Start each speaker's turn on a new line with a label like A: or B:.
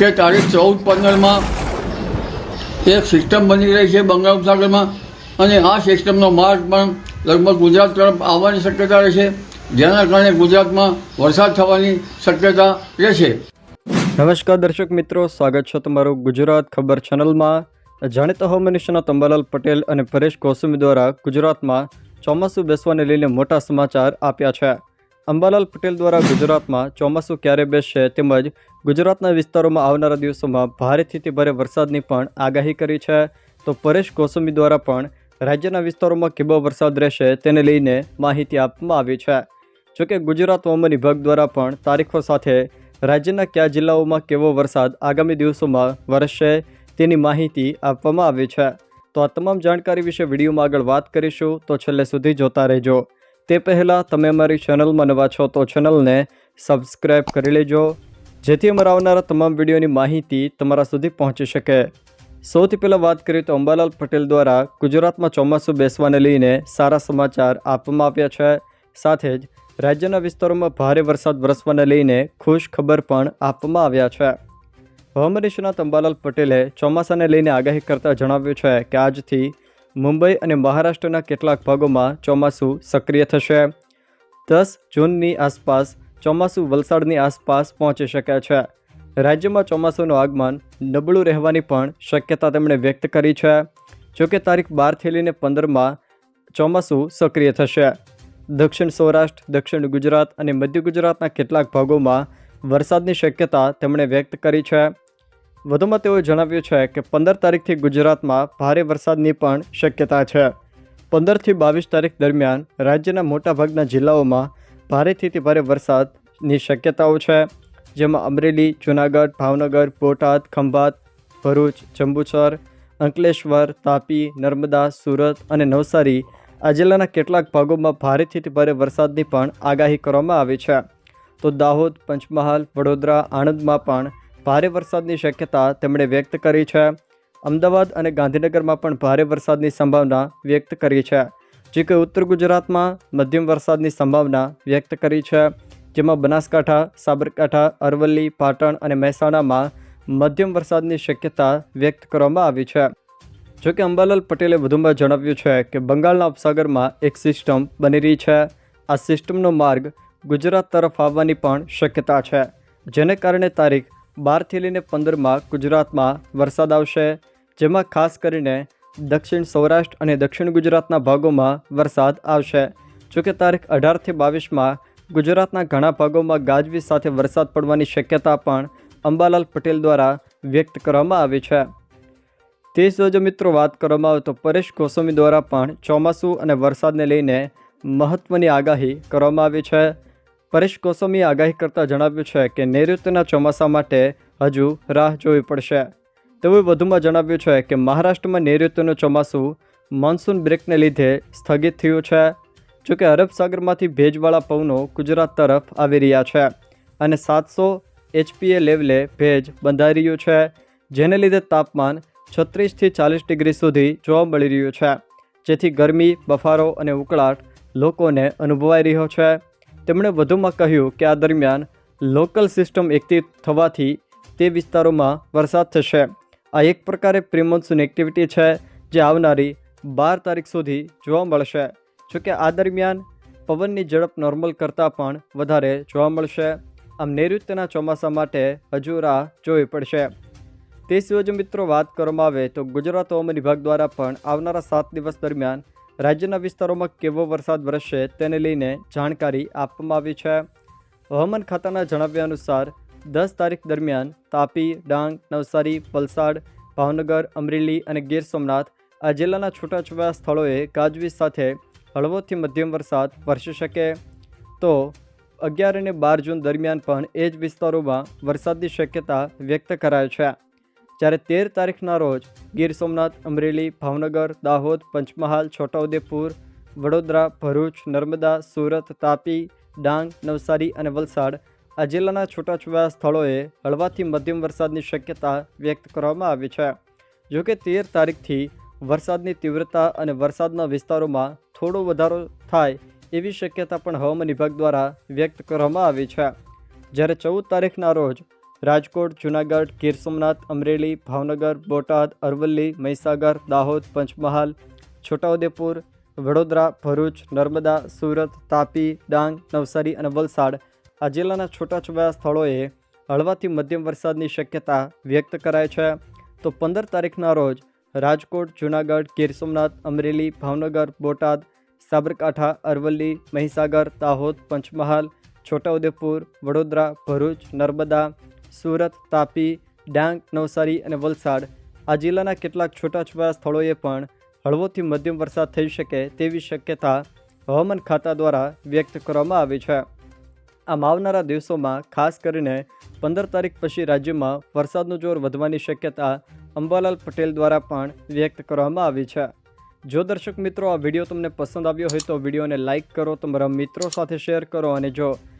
A: કે તારીખ ચૌદ, પંદરમાં એક સિસ્ટમ બની રહી છે બંગાળ ઉપસાગરમાં. અને આ સિસ્ટમનો માર્ગ પણ લગભગ ગુજરાત તરફ આવવાની શક્યતા રહેશે. જેના કારણે ગુજરાતમાં વરસાદ થવાની શક્યતા રહેશે.
B: નમસ્કાર દર્શક મિત્રો, સ્વાગત છે તમારું ગુજરાત ખબર ચેનલમાં. જાણીતા હવામાન નિષ્ણાત તંબાલાલ પટેલ અને પરેશ ગોસ્વામી દ્વારા ગુજરાતમાં ચોમાસું બેસવાને લઈને મોટા સમાચાર આપ્યા છે. અંબાલાલ પટેલ દ્વારા ગુજરાતમાં ચોમાસું ક્યારે બેસશે તેમજ ગુજરાતના વિસ્તારોમાં આવનારા દિવસોમાં ભારેથી તે ભારે વરસાદની પણ આગાહી કરી છે. તો પરેશ ગોસ્વામી દ્વારા પણ રાજ્યના વિસ્તારોમાં કેવો વરસાદ રહેશે તેને લઈને માહિતી આપવામાં આવી છે. જોકે ગુજરાત હવામાન વિભાગ દ્વારા પણ તારીખો સાથે રાજ્યના કયા જિલ્લાઓમાં કેવો વરસાદ આગામી દિવસોમાં વરસશે તેની માહિતી આપવામાં આવી છે. તો આ તમામ જાણકારી વિશે વિડીયોમાં આગળ વાત કરીશું. તો છેલ્લે સુધી જોતા રહેજો. તે પહેલાં તમે અમારી ચેનલમાં નવા છો તો ચેનલને સબસ્ક્રાઈબ કરી લેજો, જેથી અમારા આવનારા તમામ વિડીયોની માહિતી તમારા સુધી પહોંચી શકે. સૌથી પહેલાં વાત કરીએ તો અંબાલાલ પટેલ દ્વારા ગુજરાતમાં ચોમાસું બેસવાને લઈને સારા સમાચાર આપવામાં આવ્યા છે. સાથે જ રાજ્યના વિસ્તારોમાં ભારે વરસાદ વરસવાને લઈને ખુશ ખબર પણ આપવામાં આવ્યા છે. હવામાન નિષ્ણાત અંબાલાલ પટેલે ચોમાસાને લઈને આગાહી કરતા જણાવ્યું છે કે આજથી મુંબઈ અને મહારાષ્ટ્રના કેટલાક ભાગોમાં ચોમાસું સક્રિય થશે. દસ જૂનની આસપાસ ચોમાસું વલસાડની આસપાસ પહોંચી શકે છે. રાજ્યમાં ચોમાસુનું આગમન નબળું રહેવાની પણ શક્યતા તેમણે વ્યક્ત કરી છે. જોકે તારીખ બારથી લઈને પંદરમાં ચોમાસું સક્રિય થશે. દક્ષિણ સૌરાષ્ટ્ર, દક્ષિણ ગુજરાત અને મધ્ય ગુજરાતના કેટલાક ભાગોમાં વરસાદની શક્યતા તેમણે વ્યક્ત કરી છે. વધુમાં તેઓએ જણાવ્યું છે કે પંદર તારીખથી ગુજરાતમાં ભારે વરસાદની પણ શક્યતા છે. પંદરથી બાવીસ તારીખ દરમિયાન રાજ્યના મોટાભાગના જિલ્લાઓમાં ભારેથી ભારે વરસાદની શક્યતાઓ છે. જેમાં અમરેલી, જૂનાગઢ, ભાવનગર, બોટાદ, ખંભાત, ભરૂચ, જંબુસર, અંકલેશ્વર, તાપી, નર્મદા, સુરત અને નવસારી આ જિલ્લાના કેટલાક ભાગોમાં ભારેથી ભારે વરસાદની પણ આગાહી કરવામાં આવી છે. તો દાહોદ, પંચમહાલ, વડોદરા, આણંદમાં પણ ભારે વરસાદની શક્યતા તેમણે વ્યક્ત કરી છે. અમદાવાદ અને ગાંધીનગરમાં પણ ભારે વરસાદની સંભાવના વ્યક્ત કરી છે, જે કે ઉત્તર ગુજરાતમાં મધ્યમ વરસાદની સંભાવના વ્યક્ત કરી છે, જેમાં બનાસકાંઠા, સાબરકાંઠા, અરવલ્લી, પાટણ અને મહેસાણામાં મધ્યમ વરસાદની શક્યતા વ્યક્ત કરવામાં આવી છે. જો કે અંબાલાલ પટેલે વધુમાં જણાવ્યું છે કે બંગાળના ઉપસાગરમાં એક સિસ્ટમ બની રહી છે. આ સિસ્ટમનો માર્ગ ગુજરાત તરફ આવવાની પણ શક્યતા છે, જેને કારણે તારીખ બારથી લઈને પંદરમાં ગુજરાતમાં વરસાદ આવશે, જેમાં ખાસ કરીને દક્ષિણ સૌરાષ્ટ્ર અને દક્ષિણ ગુજરાતના ભાગોમાં વરસાદ આવશે. જોકે તારીખ અઢારથી બાવીસમાં ગુજરાતના ઘણા ભાગોમાં ગાજવીજ સાથે વરસાદ પડવાની શક્યતા પણ અંબાલાલ પટેલ દ્વારા વ્યક્ત કરવામાં આવી છે. તે જ મિત્રો વાત કરવામાં આવે તો પરેશ ગોસ્વામી દ્વારા પણ ચોમાસું અને વરસાદને લઈને મહત્ત્વની આગાહી કરવામાં આવી છે. પરેશ ગોસ્વામીએ આગાહી કરતાં જણાવ્યું છે કે નૈઋત્યના ચોમાસા માટે હજુ રાહ જોવી પડશે. તેઓએ વધુમાં જણાવ્યું છે કે મહારાષ્ટ્રમાં નૈઋત્યનું ચોમાસું મોન્સૂન બ્રેકને લીધે સ્થગિત થયું છે જોકે અરબ સાગરમાંથી ભેજવાળા પવનો ગુજરાત તરફ આવી રહ્યા છે અને સાતસો એચપીએ લેવલે ભેજ બંધાઈ રહ્યું છે, જેને લીધે તાપમાન છત્રીસથી ચાલીસ ડિગ્રી સુધી જોવા મળી રહ્યું છે, જેથી ગરમી, બફારો અને ઉકળાટ લોકોને અનુભવાઈ રહ્યો છે. તેમણે વધુમાં કહ્યું કે આ દરમિયાન લોકલ સિસ્ટમ એક્ટિવ થવાથી તે વિસ્તારોમાં વરસાદ થશે. આ એક પ્રકારે પ્રિમોન્સૂન એક્ટિવિટી છે જે આવનારી બાર તારીખ સુધી જોવા મળશે. જોકે આ દરમિયાન પવનની ઝડપ નોર્મલ કરતાં પણ વધારે જોવા મળશે. આમ નૈઋત્યના ચોમાસા માટે હજુ રાહ જોવી પડશે. તે સિવાય જો મિત્રો વાત કરવામાં આવે તો ગુજરાત હવામાન વિભાગ દ્વારા પણ આવનારા સાત દિવસ દરમિયાન રાજ્યના વિસ્તારોમાં કેવો વરસાદ વરસશે તેને લઈને જાણકારી આપવામાં આવી છે. હવામાન ખાતાના જણાવ્યા અનુસાર, દસ તારીખ દરમિયાન તાપી, ડાંગ, નવસારી, વલસાડ, ભાવનગર, અમરેલી અને ગીર સોમનાથ આ જિલ્લાના છૂટાછવાયા સ્થળોએ ગાજવીજ સાથે હળવોથી મધ્યમ વરસાદ વરસી શકે. તો અગિયાર અને બાર જૂન દરમિયાન પણ એ જ વિસ્તારોમાં વરસાદની શક્યતા વ્યક્ત કરાય છે. જ્યારે તેર તારીખના રોજ ગીર સોમનાથ, અમરેલી, ભાવનગર, દાહોદ, પંચમહાલ, છોટાઉદેપુર, વડોદરા, ભરૂચ, નર્મદા, સુરત, તાપી, ડાંગ, નવસારી અને વલસાડ આ જિલ્લાના છૂટાછવાયા સ્થળોએ હળવાથી મધ્યમ વરસાદની શક્યતા વ્યક્ત કરવામાં આવી છે. જોકે તેર તારીખથી વરસાદની તીવ્રતા અને વરસાદના વિસ્તારોમાં થોડો વધારો થાય એવી શક્યતા પણ હવામાન વિભાગ દ્વારા વ્યક્ત કરવામાં આવી છે. જ્યારે ચૌદ તારીખના રોજ રાજકોટ, જૂનાગઢ, ગીર સોમનાથ, અમરેલી, ભાવનગર, બોટાદ, અરવલ્લી, મહીસાગર, દાહોદ, પંચમહાલ, છોટાઉદેપુર, વડોદરા, ભરૂચ, નર્મદા, સુરત, તાપી, ડાંગ, નવસારી અને વલસાડ આ જિલ્લાના છૂટાછવાયા સ્થળોએ હળવાથી મધ્યમ વરસાદની શક્યતા વ્યક્ત કરાય છે. તો પંદર તારીખના રોજ રાજકોટ, જૂનાગઢ, ગીર સોમનાથ, અમરેલી, ભાવનગર, બોટાદ, સાબરકાંઠા, અરવલ્લી, મહીસાગર, દાહોદ, પંચમહાલ, છોટાઉદેપુર, વડોદરા, ભરૂચ, નર્મદા સુરત, તાપી, ડાંગ, નવસારી અને વલસાડ. આ જિલ્લાના કેટલાક છૂટાછવાયા સ્થળોએ પણ હળવોથી મધ્યમ વરસાદ થઈ શકે તેવી શક્યતા હવામાન ખાતા દ્વારા વ્યક્ત કરવામાં આવી છે. આમ આવનારા દિવસોમાં ખાસ કરીને પંદર તારીખ પછી રાજ્યમાં વરસાદનું જોર વધવાની શક્યતા અંબાલાલ પટેલ દ્વારા પણ વ્યક્ત કરવામાં આવી છે. જો દર્શક મિત્રો આ વીડિયો તમને પસંદ આવ્યો હોય તો વિડીયોને લાઇક કરો, તમારા મિત્રો સાથે શેર કરો અને જો